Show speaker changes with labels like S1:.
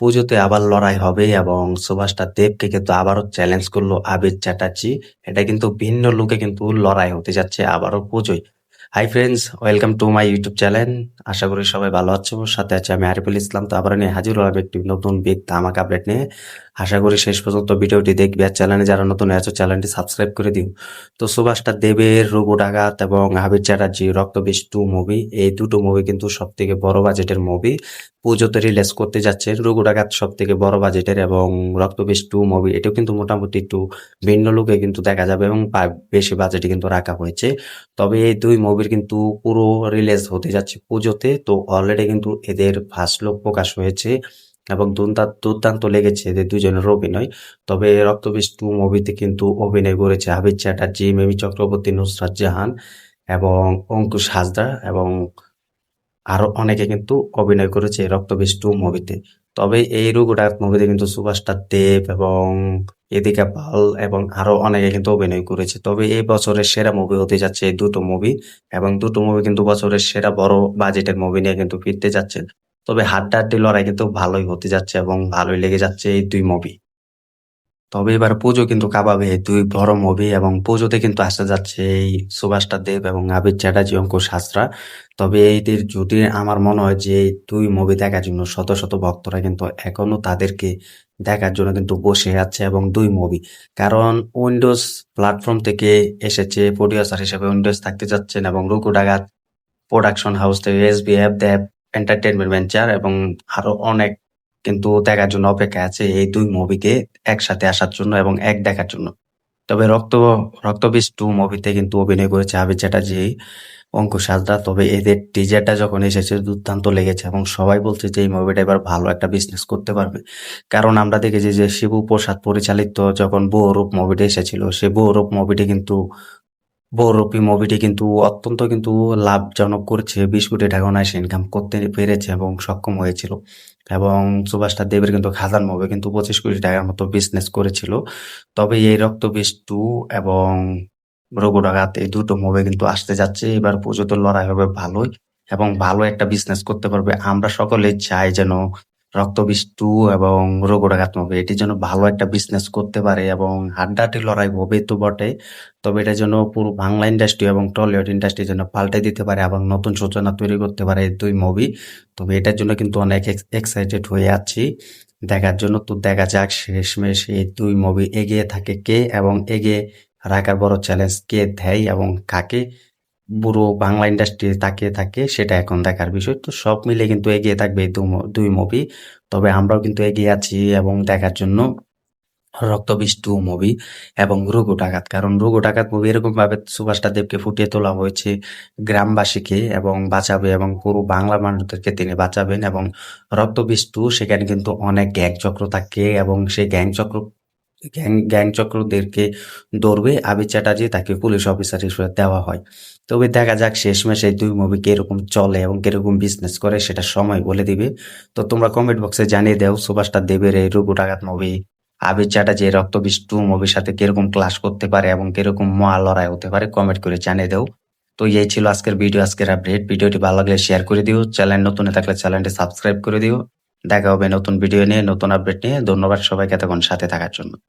S1: পুজোতে আবার লড়াই হবে এবং সুভাষটা দেবকে কিন্তু আবারও চ্যালেঞ্জ করল আবির চ্যাটার্জি। এটা কিন্তু ভিন্ন লোকে কিন্তু লড়াই হতে যাচ্ছে আবারও পুজোয়। Hi friends welcome to my YouTube channel আশা করি সবাই ভালো আছো, সাথে আছে আমি আরিফুল ইসলাম। তো আবার নিয়ে হাজির হলাম একটি নতুন বিগ ধামাক আপডেট নিয়ে। আশা করি শেষ পর্যন্ত ভিডিওটি দেখবে আর চ্যানেলে যারা নতুন আছো, চ্যানেলটি সাবস্ক্রাইব করে দিও। তো সুভাষটা দেবের রঘু ডাকাত এবং আবির চ্যাটার্জি রক্তবিষ টু মুভি এই দুটো মুভি কিন্তু সব থেকে বড় বাজেটের মুভি পুজোতে রিলিজ করতে যাচ্ছে রঘু ডাকাত সব থেকে বড় বাজেটের এবং রক্তবিষ টু মুভি এটাও কিন্তু মোটামুটি একটু ভিন্ন লুকে কিন্তু দেখা যাবে এবং বেশি বাজেটে কিন্তু রাখা হয়েছে। তবে এই দুই মুভির কিন্তু পুরো রিলিজ হতে যাচ্ছে পুজোতে, তো অলরেডি কিন্তু এদের ফার্স্ট লুক প্রকাশ হয়েছে। এবং দুর্দান্ত দুর্দান্ত লেগেছে এদের দুজনের অভিনয়। তবে রক্তবিষ টু মুভিতে কিন্তু অভিনয় করেছে আবির চ্যাটার্জি, মেমি চক্রবর্তী, নুসরাত জাহান এবং অঙ্কুশ হাসদা এবং আরও অনেকে কিন্তু অভিনয় করেছে রক্তবিষ টু মুভিতে। তবে এই রুগুডাক মুভিতে কিন্তু সুভাষটা দেব এবং এদিকে পাল এবং আরও অনেকে কিন্তু অভিনয় করেছে। তবে এই বছরের সেরা মুভি হতে যাচ্ছে দুটো মুভি এবং দুটো মুভি কিন্তু বছরের সেরা বড় বাজেটের মুভি নিয়ে কিন্তু ফিরতে যাচ্ছে। তবে হাড্ডাহাড্ডি লড়াই কিন্তু ভালোই হতে যাচ্ছে এবং ভালোই লেগে যাচ্ছে এই দুই মুভি তবে এবার পুজো কিন্তু কাবাবে দুই বড় মুভি এবং পুজোতে কিন্তু আসতে যাচ্ছে এই সুভাষটা দেব এবং আবির চ্যাটার্জি, অঙ্কুশ শাস্ত্রা। তবে এইদের যদি আমার মনে হয় যে দুই মুভি দেখার জন্য শত শত ভক্তরা কিন্তু এখনও তাদেরকে দেখার জন্য কিন্তু বসে আছে এবং দুই মুভি কারণ উইন্ডোজ প্ল্যাটফর্ম থেকে এসেছে প্রডিউসার হিসেবে উইন্ডোজ থাকতে যাচ্ছেন এবং রুকু ডাগাত প্রোডাকশন হাউস থেকে S V, F Dev entertainment venture এবং আরও অনেক কিন্তু দেখার জন্য অপেক্ষা আছে এই দুই মুভিতে একসাথে আসার জন্য এবং এক দেখার জন্য। তবে রক্ত, রক্তবীজ টু মুভিতে কিন্তু অভিনয় করেছে আবির চ্যাটার্জি, অঙ্কুশ হাজরা তবে এদের টিজারটা যখন এসেছে, দুর্দান্ত লেগেছে এবং সবাই বলছে যে এই মুভিটা এবার ভালো একটা বিজনেস করতে পারবে। কারণ আমরা দেখেছি যে শিবু প্রসাদ পরিচালিত যখন বহুরূপ মুভিটা এসেছিল, সে বহুরূপ মুভিটি কিন্তু বহুরূপী মুভিটি কিন্তু অত্যন্ত কিন্তু লাভজনক করছে। বিশ কোটি টাকা অনায়াসে ইনকাম করতে পেরেছে এবং সক্ষম হয়েছিল। এবং সুভাষটা দেবের কিন্তু খাজান মুভি কিন্তু পঁচিশ কোটি টাকার মতো বিজনেস করেছিল। তবে এই রক্তবিষ টু এবং রঘুডাঘাত এই দুটো মুভি কিন্তু আসতে যাচ্ছে। এবার পুজোতে লড়াই হবে ভালোই এবং ভালো একটা বিজনেস করতে পারবে। আমরা সকলে চাই যেন রক্তবিষ টু এবং রঘুডাঘাত মুভি এটি যেন ভালো একটা বিজনেস করতে পারে এবং হাড্ডাহাড্ডি লড়াই হবে তো বটে। তবে এটা যেন পুরো বাংলা ইন্ডাস্ট্রি এবং টলিউড ইন্ডাস্ট্রি যেন পাল্টে দিতে পারে এবং নতুন সূচনা তৈরি করতে পারে দুই মুভি তবে এটার জন্য কিন্তু অনেক এক্সাইটেড হয়ে আছি। দেখার জন্য তো দেখা যাক শেষমেশ এই দুই মুভি এগিয়ে থাকে কে এবং এগিয়ে রাখার বড় চ্যালেঞ্জ কে দেয় এবং কাকে পুরো বাংলা ইন্ডাস্ট্রি তাকিয়ে থাকে সেটা এখন দেখার বিষয়। তো সব মিলে কিন্তু এগিয়ে থাকবে এই দুই মুভি তবে আমরাও কিন্তু এগিয়ে আছি এবং দেখার জন্য রক্তবিষ টু মুভি এবং রঘু ডাকাত। কারণ রঘু ডাকাত মুভি এরকম ভাবে সুভাষটা দেবকে ফুটিয়ে তোলা হয়েছে গ্রামবাসীকে এবং বাঁচাবে এবং পুরো বাংলা মানুষদেরকে তিনি বাঁচাবেন এবং রক্তবিষ টু সেখানে কিন্তু অনেক গ্যাং চক্র থাকে এবং সেই গ্যাং চক্র গ্যাং গ্যাং চক্রদেরকে ধরবে। আবির চ্যাটার্জি তাকে পুলিশ অফিসার হিসেবে দেওয়া হয়। তবে দেখা যাক শেষমেশ দুই মুভি কীরকম চলে এবং কীরকম বিজনেস করে, সেটা সময় বলে দিবে। তো তোমরা কমেন্ট বক্সে জানিয়ে দাও, সুভাষটা দেবের এই রঘু ডাকাত মুভি আবির চ্যাটার্জি রক্তবিষ টু মুভির সাথে কীরকম ক্লাস করতে পারে এবং কীরকম মহা লড়াই হতে পারে কমেন্ট করে জানিয়ে দাও। তো এই ছিল আজকের ভিডিও আজকের আপডেট ভিডিওটি ভালো লাগলে শেয়ার করে দিও। চ্যানেল নতুন থাকলে চ্যানেলটি সাবস্ক্রাইব করে দিও। দেখা হবে নতুন ভিডিও নিয়ে, নতুন আপডেট নিয়ে। ধন্যবাদ সবাইকে এতক্ষণ সাথে থাকার জন্য।